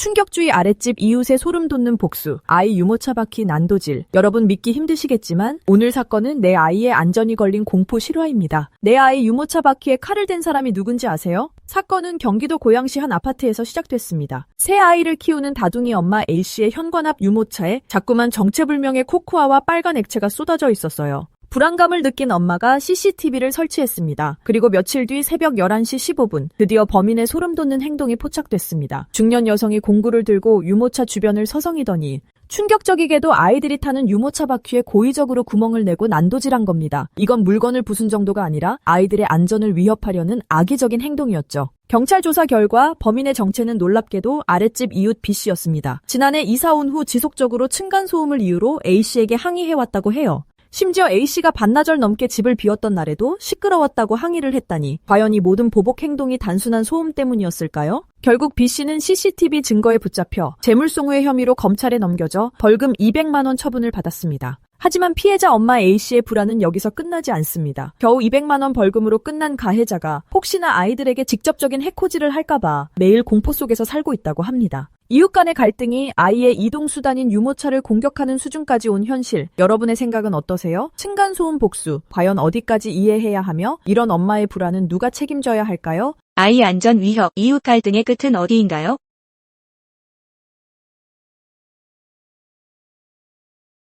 충격주의 아랫집 이웃의 소름 돋는 복수, 아이 유모차 바퀴 난도질. 여러분 믿기 힘드시겠지만 오늘 사건은 내 아이의 안전이 걸린 공포 실화입니다. 내 아이 유모차 바퀴에 칼을 댄 사람이 누군지 아세요? 사건은 경기도 고양시 한 아파트에서 시작됐습니다. 새 아이를 키우는 다둥이 엄마 A씨의 현관 앞 유모차에 자꾸만 정체불명의 코코아와 빨간 액체가 쏟아져 있었어요. 불안감을 느낀 엄마가 CCTV를 설치했습니다. 그리고 며칠 뒤 새벽 11시 15분, 드디어 범인의 소름 돋는 행동이 포착됐습니다. 중년 여성이 공구를 들고 유모차 주변을 서성이더니 충격적이게도 아이들이 타는 유모차 바퀴에 고의적으로 구멍을 내고 난도질한 겁니다. 이건 물건을 부순 정도가 아니라 아이들의 안전을 위협하려는 악의적인 행동이었죠. 경찰 조사 결과 범인의 정체는 놀랍게도 아랫집 이웃 B씨였습니다. 지난해 이사 온 후 지속적으로 층간소음을 이유로 A씨에게 항의해왔다고 해요. 심지어 A씨가 반나절 넘게 집을 비웠던 날에도 시끄러웠다고 항의를 했다니 과연 이 모든 보복 행동이 단순한 소음 때문이었을까요? 결국 B씨는 CCTV 증거에 붙잡혀 재물송후의 혐의로 검찰에 넘겨져 벌금 200만 원 처분을 받았습니다. 하지만 피해자 엄마 A씨의 불안은 여기서 끝나지 않습니다. 겨우 200만 원 벌금으로 끝난 가해자가 혹시나 아이들에게 직접적인 해코지를 할까봐 매일 공포 속에서 살고 있다고 합니다. 이웃 간의 갈등이 아이의 이동수단인 유모차를 공격하는 수준까지 온 현실. 여러분의 생각은 어떠세요? 층간소음 복수. 과연 어디까지 이해해야 하며 이런 엄마의 불안은 누가 책임져야 할까요? 아이 안전 위협, 이웃 갈등의 끝은 어디인가요?